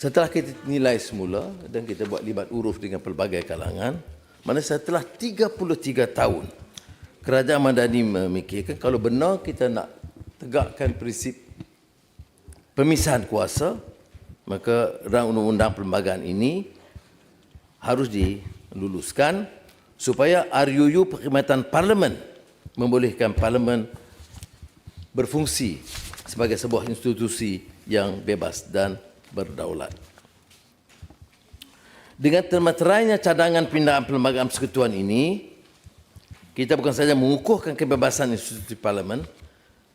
Setelah kita nilai semula dan kita buat libat uruf dengan pelbagai kalangan, mana setelah 33 tahun kerajaan Madani memikirkan kalau benar kita nak tegakkan prinsip pemisahan kuasa, maka rang undang-undang perlembagaan ini harus diluluskan supaya RUU Perkhidmatan Parlimen membolehkan Parlimen berfungsi sebagai sebuah institusi yang bebas dan berdaulat. Dengan termaterainya cadangan pindaan perlembagaan persekutuan ini, kita bukan saja mengukuhkan kebebasan institusi parlimen,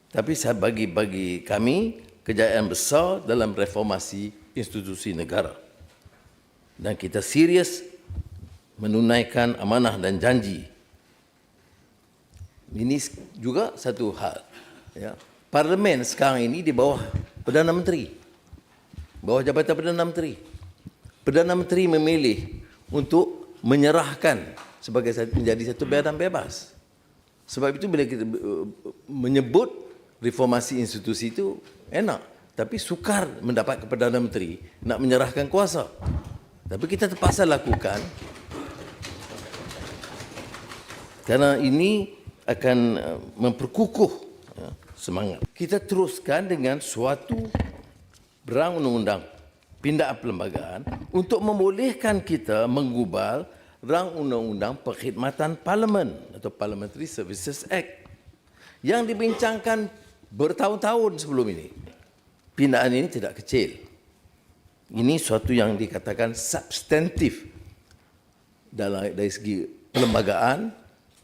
tapi saya bagi bagi kami kejayaan besar dalam reformasi institusi negara. Dan kita serius menunaikan amanah dan janji. Ini juga satu hal. Ya. Parlimen sekarang ini di bawah Perdana Menteri. Bawah Jabatan Perdana Menteri. Perdana Menteri memilih untuk menyerahkan sebagai menjadi satu badan bebas. Sebab itu bila kita uh, menyebut reformasi institusi itu enak. Tapi sukar mendapat ke Perdana Menteri nak menyerahkan kuasa. Tapi kita terpaksa lakukan kerana ini akan uh, memperkukuh ya, semangat. Kita teruskan dengan suatu berang undang-undang pindaan perlembagaan untuk membolehkan kita menggubal rang undang-undang perkhidmatan parlimen atau Parliamentary Services Act yang dibincangkan bertahun-tahun sebelum ini. Pindaan ini tidak kecil. Ini suatu yang dikatakan substantif dalam dari segi perlembagaan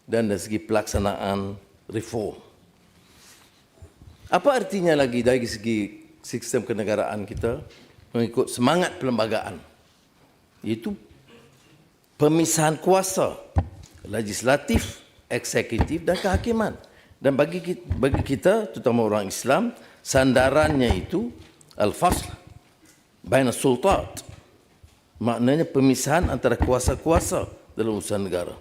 dan dari segi pelaksanaan reform. Apa artinya lagi dari segi sistem kenegaraan kita mengikut semangat perlembagaan? Iaitu pemisahan kuasa legislatif, eksekutif dan kehakiman. Dan bagi kita, bagi kita terutama orang Islam, sandarannya itu al-fasl baina sultat. Maknanya pemisahan antara kuasa-kuasa dalam urusan negara.